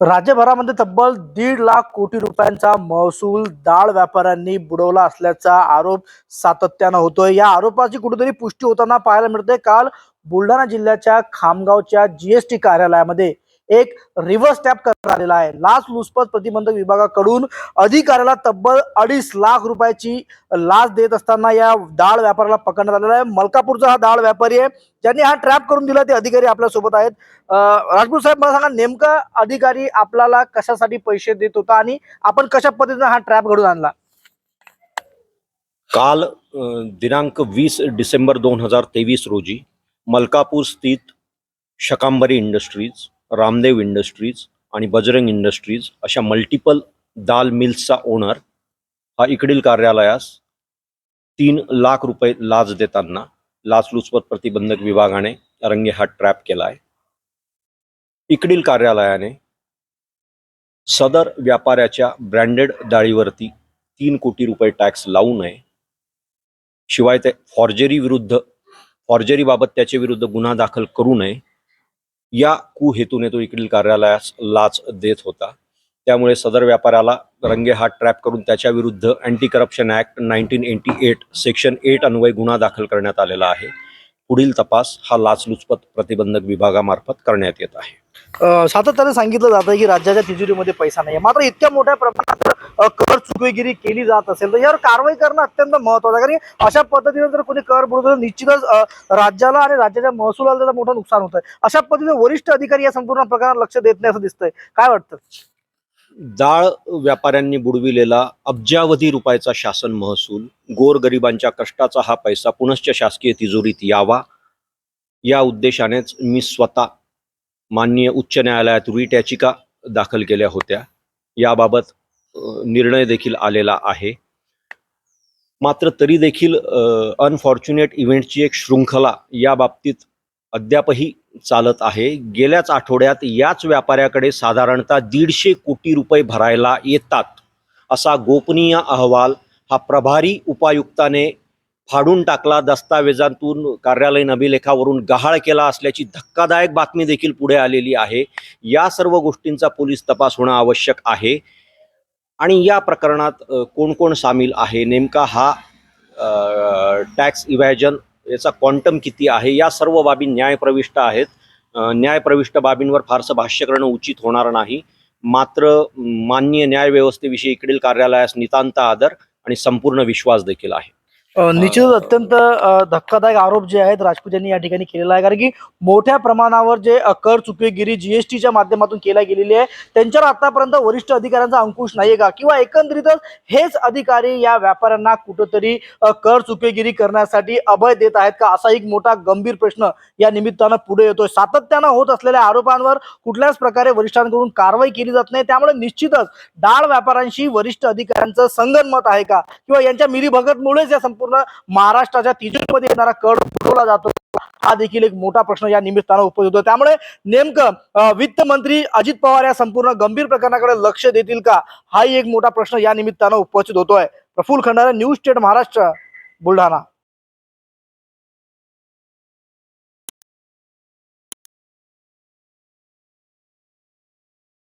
राज्यभरामध्ये तब्बल दीड लाख कोटी रुपयांचा महसूल डाळ व्यापाऱ्यांनी बुडवला असल्याचा आरोप सातत्यानं होतोय. या आरोपाची कुठेतरी पुष्टी होताना पाहायला मिळते काल बुलढाणा जिल्ह्याच्या खामगावच्या जीएसटी कार्यालयामध्ये एक रिव्हर्स टॅप करण्यात आलेला आहे. लाच लुचपत प्रतिबंधक विभागाकडून अधिकाऱ्याला तब्बल अडीच लाख रुपयाची लाच देत असताना या डाळ व्यापाऱ्याला पकडण्यात आलेला आहे. मलकापूरचा हा डाळ व्यापारी आहे. ज्यांनी हा ट्रॅप करून दिला ते अधिकारी आपल्यासोबत आहेत. राजपूत साहेब मला सांगा नेमका अधिकारी आपल्याला कशासाठी पैसे देत होता आणि आपण कशा पद्धतीने हा ट्रॅप घडून आणला? काल दिनांक वीस डिसेंबर दोन हजार तेवीस रोजी मलकापूर स्थित शकांबरी इंडस्ट्रीज रामदेव इंडस्ट्रीज आणि बजरंग इंडस्ट्रीज अशा मल्टिपल दाल मिल्सचा ओनर हा इकडील कार्यालयास तीन लाख रुपये लाच देताना लाचलुचपत प्रतिबंधक विभागाने रंगे हा ट्रॅप केला आहे इकडील कार्यालयाने सदर व्यापाऱ्याच्या ब्रँडेड डाळीवरती तीन कोटी रुपये टॅक्स लावू नये. शिवाय ते फॉर्जरी विरुद्ध फॉर्जरीबाबत त्याच्या विरुद्ध गुन्हा दाखल करू नये. या कुहेतूने तो इकडील कार्यालयास लाच देत होता. त्यामुळे सदर व्यापाऱ्याला रंगेहात ट्रॅप करून त्याच्या विरुद्ध anti corruption act nineteen eighty eight section eight Anvay गुन्हा दाखल करण्यात आलेला आहे. पुढील तपास हा लाचलुचपत प्रतिबंधक विभागामार्फत करण्यात येत आहे. सातत्याने सांगितलं जातं की राज्याच्या तिजोरीमध्ये पैसा नाही मात्र इतक्या मोठ्या प्रमाणात कर चुकवेगिरी केली जात असेल तर यावर कारवाई करणं अत्यंत महत्वाचं आहे. कारण अशा पद्धतीने जर कोणी कर बुडवलं तर निश्चितच राज्याला आणि राज्याच्या महसुलाला त्याचं मोठं नुकसान होत आहे अशा पद्धतीने वरिष्ठ अधिकारी या संपूर्ण प्रकारात लक्ष देत नाही असं दिसतंय. काय वाटतं? डाळ व्यापाऱ्यांनी बुडविलेला अब्जावधी रुपयाचा शासन महसूल गोरगरिबांच्या कष्टाचा हा पैसा पुनश्च शासकीय तिजोरीत यावा. या उद्देशानेच मी स्वतः माननीय उच्च न्यायालयात रिट याचिका दाखल केल्या होत्या. याबाबत निर्णय देखील आलेला आहे. मात्र तरी देखील अनफॉर्च्युनेट इव्हेंटची एक शृंखला या बाबतीत अद्यापही चालत आहे. गेल्याच आठवड्यात याच व्यापाऱ्याकडे साधारणतः दीडशे कोटी रुपये भरायला येतात असा गोपनीय अहवाल हा प्रभारी उपायुक्ताने फाडून टाकला दस्तावेजांतून कार्यालयीन अभिलेखावरून गहाळ केला असल्याची धक्कादायक बातमी देखील पुढे आलेली आहे. या सर्व गोष्टींचा पोलीस तपास होणं आवश्यक आहे. आणि या प्रकरणात कोण कोण सामील आहे? नेमका हा टॅक्स इव्हॅजन याचा क्वांटम किती आहे? या सर्व बाबी न्यायप्रविष्ट आहेत. न्यायप्रविष्ट बाबींवर फारसं भाष्य करणं उचित होणार नाही. मात्र मान्य न्यायव्यवस्थेविषयी इकडील कार्यालयास नितांत आदर आणि संपूर्ण विश्वास देखील आहे. निश्चितच अत्यंत धक्कादायक आरोप जे आहेत राजपूत यांनी या ठिकाणी केलेला आहे. कारण की मोठ्या प्रमाणावर जे कर चुकवेगिरी जीएसटीच्या माध्यमातून केल्या गेलेली आहे. त्यांच्यावर आतापर्यंत वरिष्ठ अधिकाऱ्यांचा अंकुश नाहीये का? किंवा एकंदरीतच हेच अधिकारी या व्यापाऱ्यांना कुठंतरी कर चुकेगिरी करण्यासाठी अभय देत आहेत का? असा एक मोठा गंभीर प्रश्न या निमित्तानं पुढे येतोय. सातत्यानं होत असलेल्या आरोपांवर कुठल्याच प्रकारे वरिष्ठांकडून कारवाई केली जात नाही. त्यामुळे निश्चितच डाळ व्यापाऱ्यांशी वरिष्ठ अधिकाऱ्यांचं संगनमत आहे का? किंवा यांच्या मिरीभगतमुळेच या संपूर्ण महाराष्ट्राच्या तिजोरीमध्ये येणारा कर बुडवला जातो. हा देखील एक मोठा प्रश्न या निमित्तानं उपस्थित होतो. त्यामुळे नेमकं वित्त मंत्री अजित पवार या संपूर्ण गंभीर प्रकरणाकडे लक्ष देतील का? हाही एक मोठा प्रश्न या निमित्तानं उपस्थित होतोय. Praful Khandare news state Maharashtra Buldhana.